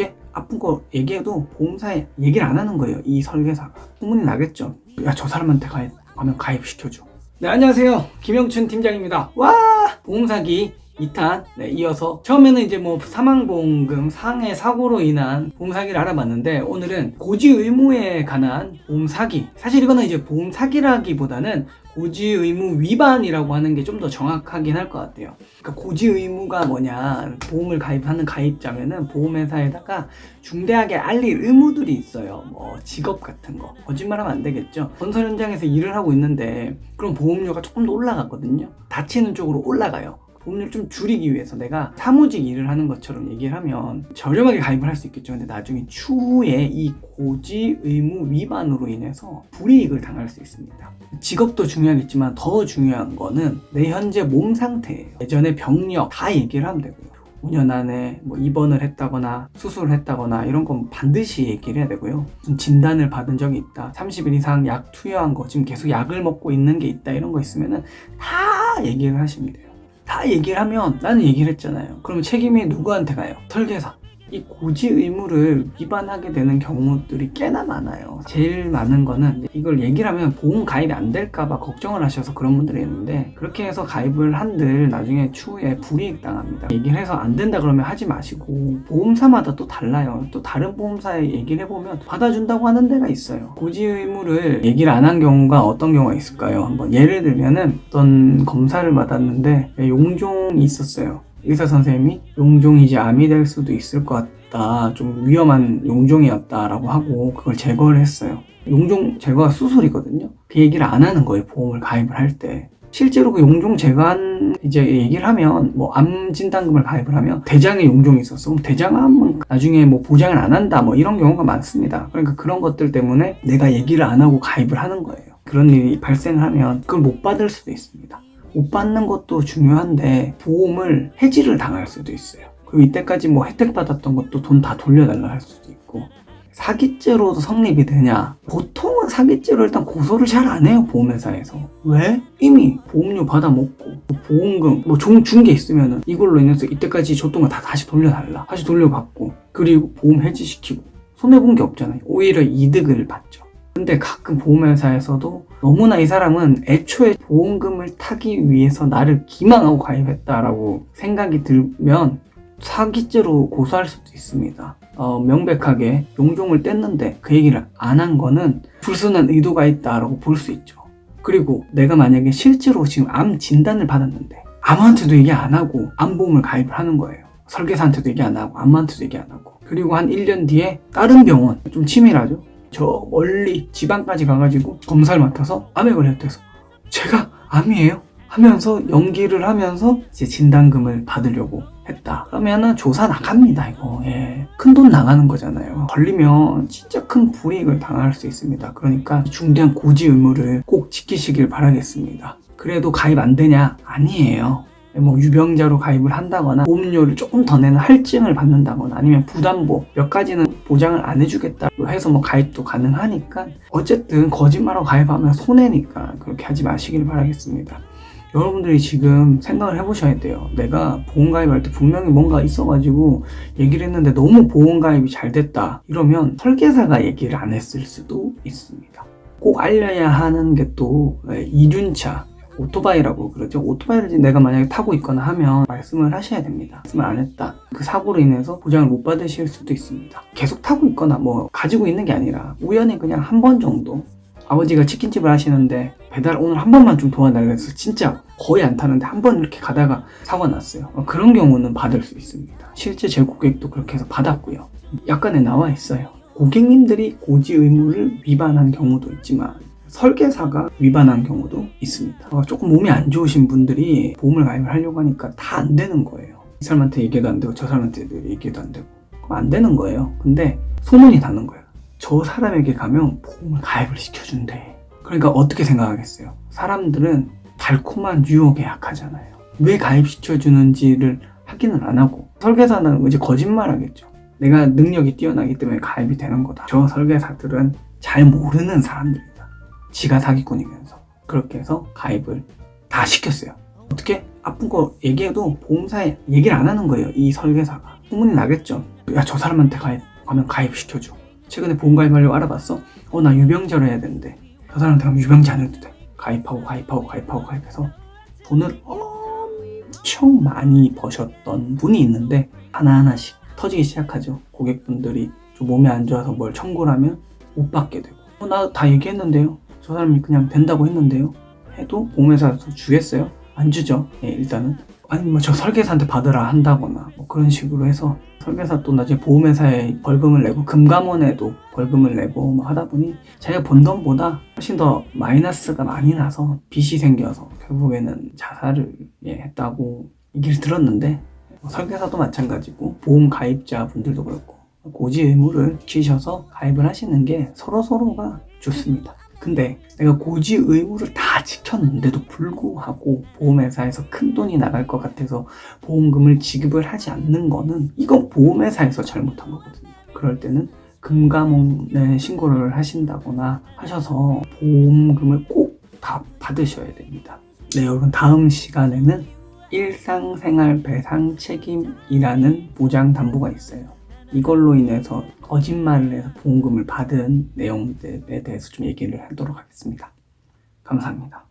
어떻게 아픈 거 얘기해도 보험사에 얘기를 안 하는 거예요. 이 설계사가. 소문이 나겠죠. 야, 저 사람한테 가면 가입시켜줘. 네, 안녕하세요. 김영춘 팀장입니다. 와! 보험사기 2탄. 네, 이어서 처음에는 이제 뭐 사망보험금 상해 사고로 인한 보험 사기를 알아봤는데 오늘은 고지 의무에 관한 보험 사기. 사실 이거는 이제 보험 사기라기보다는 고지 의무 위반이라고 하는 게 좀 더 정확하긴 할 것 같아요. 그러니까 고지 의무가 뭐냐 보험을 가입하는 가입자면은 보험회사에다가 중대하게 알릴 의무들이 있어요. 뭐 직업 같은 거 거짓말하면 안 되겠죠. 건설 현장에서 일을 하고 있는데 그럼 보험료가 조금 더 올라가거든요. 다치는 쪽으로 올라가요. 보험료를 좀 줄이기 위해서 내가 사무직 일을 하는 것처럼 얘기를 하면 저렴하게 가입을 할 수 있겠죠. 근데 나중에 추후에 이 고지 의무 위반으로 인해서 불이익을 당할 수 있습니다. 직업도 중요하겠지만 더 중요한 거는 내 현재 몸 상태예요. 예전에 병력 다 얘기를 하면 되고요. 5년 안에 뭐 입원을 했다거나 수술을 했다거나 이런 건 반드시 얘기를 해야 되고요. 무슨 진단을 받은 적이 있다. 30일 이상 약 투여한 거, 지금 계속 약을 먹고 있는 게 있다. 이런 거 있으면은 다 얘기를 하시면 돼요. 다 얘기를 하면 나는 얘기를 했잖아요. 그러면 책임이 누구한테 가요? 설계사. 이 고지 의무를 위반하게 되는 경우들이 꽤나 많아요. 제일 많은 거는 이걸 얘기를 하면 보험 가입이 안 될까봐 걱정을 하셔서 그런 분들이 있는데 그렇게 해서 가입을 한들 나중에 추후에 불이익 당합니다. 얘기를 해서 안 된다 그러면 하지 마시고 보험사마다 또 달라요. 또 다른 보험사에 얘기를 해보면 받아준다고 하는 데가 있어요. 고지 의무를 얘기를 안 한 경우가 어떤 경우가 있을까요? 한번 예를 들면은 어떤 검사를 받았는데 용종이 있었어요. 의사 선생님이 용종이 이제 암이 될 수도 있을 것 같다. 좀 위험한 용종이었다라고 하고 그걸 제거를 했어요. 용종 제거가 수술이거든요. 그 얘기를 안 하는 거예요. 보험을 가입을 할 때. 실제로 그 용종 제거한 이제 얘기를 하면 뭐 암 진단금을 가입을 하면 대장에 용종이 있었어. 그럼 대장암은 나중에 뭐 보장을 안 한다 뭐 이런 경우가 많습니다. 그러니까 그런 것들 때문에 내가 얘기를 안 하고 가입을 하는 거예요. 그런 일이 발생을 하면 그걸 못 받을 수도 있습니다. 못 받는 것도 중요한데 보험을 해지를 당할 수도 있어요. 그리고 이때까지 뭐 혜택 받았던 것도 돈 다 돌려달라 할 수도 있고. 사기죄로도 성립이 되냐? 보통은 사기죄로 일단 고소를 잘 안 해요 보험회사에서. 왜? 이미 보험료 받아먹고 보험금 뭐준 게 있으면은 이걸로 인해서 이때까지 줬던 거 다 다시 돌려달라. 다시 돌려받고. 그리고 보험 해지시키고. 손해본 게 없잖아요. 오히려 이득을 받죠. 근데 가끔 보험회사에서도 너무나 이 사람은 애초에 보험금을 타기 위해서 나를 기망하고 가입했다라고 생각이 들면 사기죄로 고소할 수도 있습니다. 어, 명백하게 용종을 뗐는데 그 얘기를 안 한 거는 불순한 의도가 있다라고 볼 수 있죠. 그리고 내가 만약에 실제로 지금 암 진단을 받았는데 아무한테도 얘기 안 하고 암보험을 가입을 하는 거예요. 설계사한테도 얘기 안 하고 암한테도 얘기 안 하고 그리고 한 1년 뒤에 다른 병원 좀 치밀하죠. 저 멀리 지방까지 가가지고 검사를 맡아서 암에 걸렸대서 제가 암이에요? 하면서 연기를 하면서 이제 진단금을 받으려고 했다. 그러면은 조사 나갑니다, 이거. 예. 큰 돈 나가는 거잖아요. 걸리면 진짜 큰 불이익을 당할 수 있습니다. 그러니까 중대한 고지 의무를 꼭 지키시길 바라겠습니다. 그래도 가입 안 되냐? 아니에요. 뭐 유병자로 가입을 한다거나 보험료를 조금 더 내는 할증을 받는다거나 아니면 부담보 몇 가지는 보장을 안 해주겠다 해서 뭐 가입도 가능하니까 어쨌든 거짓말하고 가입하면 손해니까 그렇게 하지 마시길 바라겠습니다. 여러분들이 지금 생각을 해보셔야 돼요. 내가 보험 가입할 때 분명히 뭔가 있어가지고 얘기를 했는데 너무 보험 가입이 잘 됐다. 이러면 설계사가 얘기를 안 했을 수도 있습니다. 꼭 알려야 하는 게 또 이륜차 오토바이라고 그러죠. 오토바이를 내가 만약에 타고 있거나 하면 말씀을 하셔야 됩니다. 말씀을 안 했다. 그 사고로 인해서 보장을 못 받으실 수도 있습니다. 계속 타고 있거나 뭐 가지고 있는 게 아니라 우연히 그냥 한 번 정도 아버지가 치킨집을 하시는데 배달 오늘 한 번만 좀 도와달라 해서 진짜 거의 안 타는데 한 번 이렇게 가다가 사고가 났어요. 그런 경우는 받을 수 있습니다. 실제 제 고객도 그렇게 해서 받았고요. 약간에 나와 있어요. 고객님들이 고지 의무를 위반한 경우도 있지만 설계사가 위반한 경우도 있습니다. 어, 조금 몸이 안 좋으신 분들이 보험을 가입을 하려고 하니까 다 안 되는 거예요. 이 사람한테 얘기도 안 되고 저 사람한테 얘기도 안 되고 그럼 안 되는 거예요. 근데 소문이 나는 거예요. 저 사람에게 가면 보험을 가입을 시켜준대. 그러니까 어떻게 생각하겠어요? 사람들은 달콤한 유혹에 약하잖아요. 왜 가입시켜주는지를 확인을 안 하고 설계사는 이제 거짓말 하겠죠. 내가 능력이 뛰어나기 때문에 가입이 되는 거다. 저 설계사들은 잘 모르는 사람들이다. 지가 사기꾼이면서 그렇게 해서 가입을 다 시켰어요. 어떻게? 아픈 거 얘기해도 보험사에 얘기를 안 하는 거예요. 이 설계사가. 소문이 나겠죠. 야 저 사람한테 가입 가면 가입 시켜줘. 최근에 보험 가입하려고 알아봤어? 어 나 유병자로 해야 되는데. 저 사람한테 가면 유병자 안 해도 돼. 가입하고 가입하고 가입하고 가입해서 돈을 엄청 많이 버셨던 분이 있는데 하나하나씩 터지기 시작하죠. 고객분들이 좀 몸에 안 좋아서 뭘 청구를 하면 못 받게 되고. 어, 나 다 얘기했는데요 저 사람이 그냥 된다고 했는데요 해도 보험회사에서 주겠어요? 안 주죠 예, 일단은 아니 뭐저 설계사한테 받으라 한다거나 뭐 그런 식으로 해서 설계사 또 나중에 보험회사에 벌금을 내고 금감원에도 벌금을 내고 뭐 하다 보니 자기가 번 돈보다 훨씬 더 마이너스가 많이 나서 빚이 생겨서 결국에는 자살을 예, 했다고 얘기를 들었는데 뭐 설계사도 마찬가지고 보험 가입자 분들도 그렇고 고지 의무를 지셔서 가입을 하시는 게 서로 서로가 좋습니다. 근데 내가 고지 의무를 다 지켰는데도 불구하고 보험회사에서 큰 돈이 나갈 것 같아서 보험금을 지급을 하지 않는 거는 이건 보험회사에서 잘못한 거거든요. 그럴 때는 금감원에 신고를 하신다거나 하셔서 보험금을 꼭 다 받으셔야 됩니다. 네, 여러분 다음 시간에는 일상생활 배상 책임이라는 보장 담보가 있어요. 이걸로 인해서 거짓말을 해서 보험금을 받은 내용들에 대해서 좀 얘기를 하도록 하겠습니다. 감사합니다.